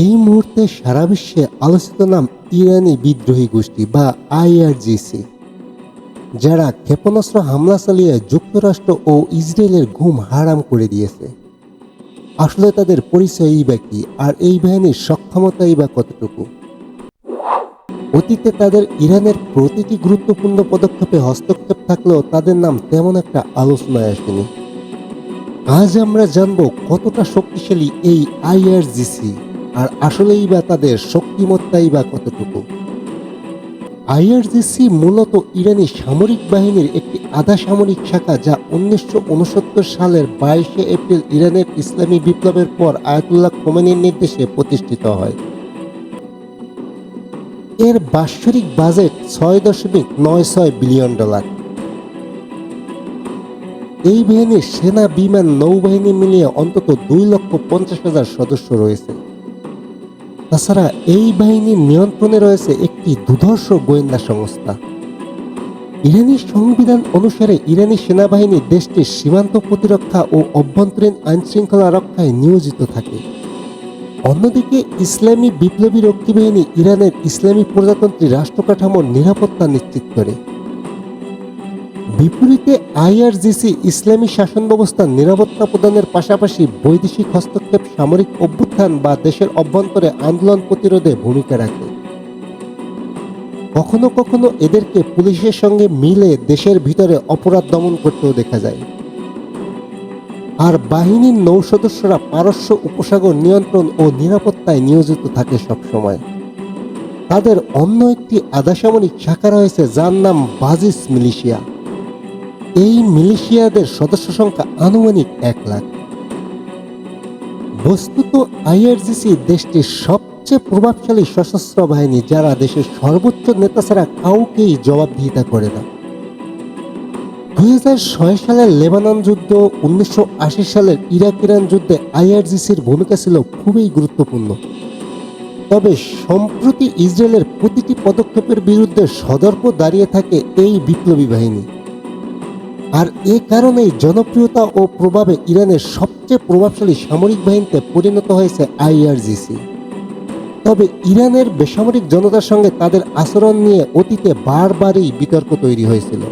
এই মুহূর্তে সারা বিশ্বে আলোচিত নাম ইরানি বিদ্রোহী গোষ্ঠী বা আইআরজিসি, যারা ক্ষেপণাস্ত্র হামলা চালিয়ে যুক্তরাষ্ট্র ও ইসরায়েলের ঘুম হারাম করে দিয়েছে। আসলে তাদের পরিচয়ই বা কি আর এই বাহিনীর সক্ষমতাই বা কতটুকু? অতীতে তাদের ইরানের প্রতিটি গুরুত্বপূর্ণ পদক্ষেপে হস্তক্ষেপ থাকলেও তাদের নাম তেমন একটা আলোচনায় আসেনি। আজ আমরা জানব কতটা শক্তিশালী এই আইআরজিসি আর আসলেই বা তাদের শক্তিমত্তাই বা কতটুকু। আইআরজিসি মূলত ইরানি সামরিক বাহিনীর একটি আধা সামরিক শাখা যা উনিশশো উনসত্তর সালের বাইশে এপ্রিল ইরানের ইসলামী বিপ্লবের পর আয়াতুল্লাহ খোমেনির নির্দেশে প্রতিষ্ঠিত হয়। এর বাৎসরিক বাজেট ছয় দশমিক নয় ছয় বিলিয়ন ডলার। এই বাহিনীর সেনা, বিমান, নৌবাহিনী মিলিয়ে অন্তত দুই লক্ষ পঞ্চাশ হাজার সদস্য রয়েছে। তাছাড়া এই বাহিনীর নিয়ন্ত্রণে রয়েছে একটি দুধর্ষ গোয়েন্দা সংস্থা। ইরানি সংবিধান অনুসারে ইরানি সেনাবাহিনী দেশটির সীমান্ত প্রতিরক্ষা ও অভ্যন্তরীণ আইনশৃঙ্খলা রক্ষায় নিয়োজিত থাকে। অন্যদিকে ইসলামী বিপ্লবী রক্ষী বাহিনী ইরানের ইসলামী প্রজাতন্ত্রী রাষ্ট্র কাঠামোর নিরাপত্তা নিশ্চিত করে। বিপরীতে আইআরজিসি ইসলামী শাসন ব্যবস্থার নিরাপত্তা প্রদানের পাশাপাশি বৈদেশিক হস্তক্ষেপ, সামরিক অভ্যুত্থান বা দেশের অভ্যন্তরে আন্দোলন প্রতিরোধে ভূমিকা রাখে। কখনো কখনো এদেরকে পুলিশের সঙ্গে মিলে দেশের ভিতরে অপরাধ দমন করতেও দেখা যায়। আর বাহিনীর নৌ সদস্যরা পারস্য উপসাগর নিয়ন্ত্রণ ও নিরাপত্তায় নিয়োজিত থাকে সবসময়। তাদের অন্য একটি আধাসামরিক শাখা রয়েছে, যার নাম বাজিস মিলিশিয়া। এই মিলিশিয়াদের সদস্য সংখ্যা আনুমানিক এক লাখ। বস্তুত আইআরজিসি দেশটির সবচেয়ে প্রভাবশালী সশস্ত্র বাহিনী, যারা দেশের সর্বোচ্চ নেতা ছাড়া কাউকেই জবাবদিহিতা করে না। দুই হাজার ছয় সালের লেবানন যুদ্ধ, উনিশশো আশি সালের ইরাক ইরান যুদ্ধে আইআরজিসির ভূমিকা ছিল খুবই গুরুত্বপূর্ণ। তবে সম্প্রতি ইসরায়েলের প্রতিটি পদক্ষেপের বিরুদ্ধে সদর্প দাঁড়িয়ে থাকে এই বিপ্লবী বাহিনী। আর এ কারণেই জনপ্রিয়তা ও প্রভাবে ইরানের সবচেয়ে প্রভাবশালী সামরিক বাহিনীতে পরিণত হয়েছে আইআরজিসি। তবে ইরানের বেসামরিক জনতার সঙ্গে তাদের আচরণ নিয়ে অতীতে বারবারই বিতর্ক তৈরি হয়েছিল।